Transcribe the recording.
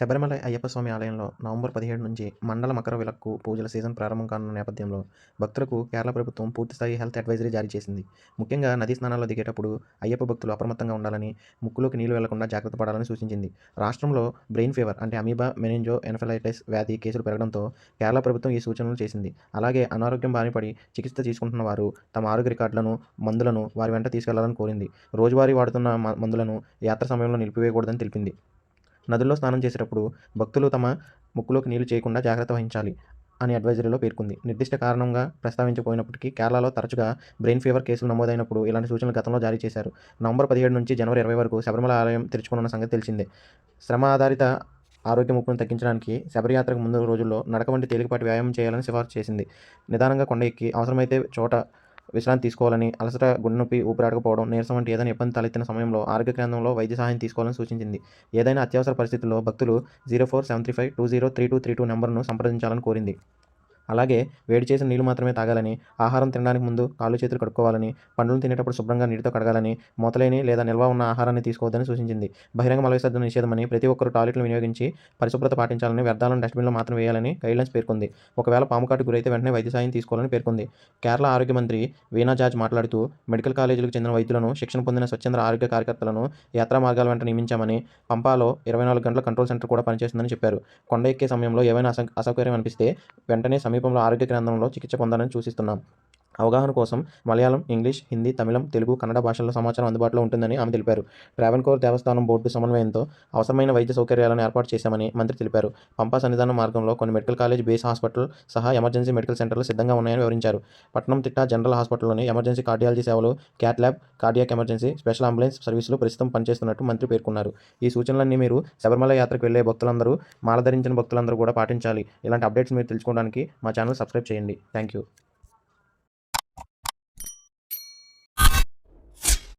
శబరిమల అయ్యప్ప స్వామి ఆలయంలో నవంబర్ పదిహేడు నుంచి మండల మకర విలక్కు పూజల సీజన్ ప్రారంభం కానున్న నేపథ్యంలో భక్తులకు కేరళ ప్రభుత్వం పూర్తిస్థాయి హెల్త్ అడ్వైజరీ జారీ చేసింది. ముఖ్యంగా నదీ స్నానాల్లో దిగేటప్పుడు అయ్యప్ప భక్తులు అప్రమత్తంగా ఉండాలని ముక్కులోకి నీళ్ళు వెళ్ళకుండా జాగ్రత్త పడాలని సూచించింది. రాష్ట్రంలో బ్రెయిన్ ఫీవర్ అంటే అమీబా మెనింజో ఎన్ఫెలైటిస్ వ్యాధి కేసులు పెరగడంతో కేరళ ప్రభుత్వం ఈ సూచనలు చేసింది. అలాగే అనారోగ్యం బారిపడి చికిత్స తీసుకుంటున్న వారు తమ ఆరోగ్య రికార్డులను మందులను వారి వెంట తీసుకెళ్ళాలని కోరింది. రోజువారీ వాడుతున్న మ- మందులను యాత్ర సమయంలో నిలిపివేయకూడదని తెలిపింది. నదుల్లో స్నానం చేసేటప్పుడు భక్తులు తమ ముక్కులోకి నీళ్ళు చేయకుండా జాగ్రత్త వహించాలి అని అడ్వైజరీలో పేర్కొంది. నిర్దిష్ట కారణంగా ప్రస్తావించకపోయినప్పటికీ కేరళలో తరచుగా బ్రెయిన్ ఫీవర్ కేసులు నమోదైనప్పుడు ఇలాంటి సూచనలు గతంలో జారీ చేశారు. నవంబర్ పదిహేడు నుంచి జనవరి ఇరవై వరకు శబరిమల ఆలయం తెరుచుకున్న సంగతి తెలిసిందే. శ్రమ ఆధారిత ఆరోగ్య ముప్పును తగ్గించడానికి శబరియాత్రకు ముందు రోజుల్లో నడక వంటి తేలికపాటి వ్యాయామం చేయాలని సిఫార్సు చేసింది. నిదానంగా కొండ ఎక్కి అవసరమైతే చోట విశ్రాంతి తీసుకోవాలని అలసట గుండెనొప్పి ఊపిరాడకపోవడం నీరసం వంటి ఏదైనా ఇబ్బంది తలెత్తిన సమయంలో ఆరోగ్య కేంద్రంలో వైద్య సహాయం తీసుకోవాలని సూచించింది. ఏదైనా అత్యవసర పరిస్థితుల్లో భక్తులు zero four seven three five two zero three two three two నెంబర్ను సంప్రదించాలని కోరింది. అలాగే వేడి చేసిన నీళ్ళు మాత్రమే తాగాలని ఆహారం తినడానికి ముందు కాళ్ళు చేతులు కడుక్కోవాలని పండ్లు తినేటప్పుడు శుభ్రంగా నీటితో కడగాలని మూతలేని లేదా నిల్వ ఉన్న ఆహారాన్ని తీసుకోవద్దని సూచించింది. బహిరంగ మలవిసర్జన నిషేధమని ప్రతి ఒక్కరు టాయిలెట్లు వినియోగించి పరిశుభ్రత పాటించాలని వ్యర్థాలను డస్ట్బిన్లో మాత్రం వేయాలని గైడ్లైన్స్ పేర్కొంది. ఒకవేళ పాముకాటు గురైతే వెంటనే వైద్య సాయం తీసుకోవాలని పేర్కొంది. కేరళ ఆరోగ్య మంత్రి వీణా జార్జ్ మాట్లాడుతూ మెడికల్ కాలేజీలకు చెందిన వైద్యులను శిక్షణ పొందిన స్వచ్ఛంద ఆరోగ్య కార్యకర్తలను యాత్రా మార్గాల వెంట నియమించామని పంపాలో ఇరవై నాలుగు గంటల కంట్రోల్ సెంటర్ కూడా పనిచేస్తుందని చెప్పారు. కొండ ఎక్కే సమయంలో ఏవైనా అసౌ అసౌకర్యం అనిపిస్తే వెంటనే సమీపంలో ఆరోగ్య కేంద్రంలో చికిత్స పొందాలని సూచిస్తున్నాం. అవగాహన కోసం మలయాళం ఇంగ్లీష్ హిందీ తమిళం తెలుగు కన్నడ భాషల్లో సమాచారం అందుబాటులో ఉంటుందని ఆమె తెలిపారు. ట్రావెన్కోర్ దేవస్థానం బోర్డు సమన్వయంతో అవసరమైన వైద్య సౌకర్యాలను ఏర్పాటు చేశామని మంత్రి తెలిపారు. పంపా సన్నిధానం మార్గంలో కొన్ని మెడికల్ కాలేజ్ బేస్ హాస్పిటల్ సహా ఎమర్జెన్సీ మెడికల్ సెంటర్లు సిద్ధంగా ఉన్నాయని వివరించారు. పట్నం తిట్ట జనరల్ హాస్పిటల్లోని ఎమర్జెన్సీ కార్డియాలజీ సేవలు cath lab cardiac emergency special ambulance సర్వీసులు ప్రస్తుతం పనిచేస్తున్నట్టు మంత్రి పేర్కొన్నారు. ఈ సూచనలన్నీ మీరు శబరిమల యాత్రకు వెళ్ళే భక్తులందరూ మాల ధరించిన భక్తులందరూ కూడా పాటించాలి. ఇలాంటి అప్డేట్స్ మీరు తెలుసుకోవడానికి మా ఛానల్ సబ్స్క్రైబ్ చేయండి. Thank you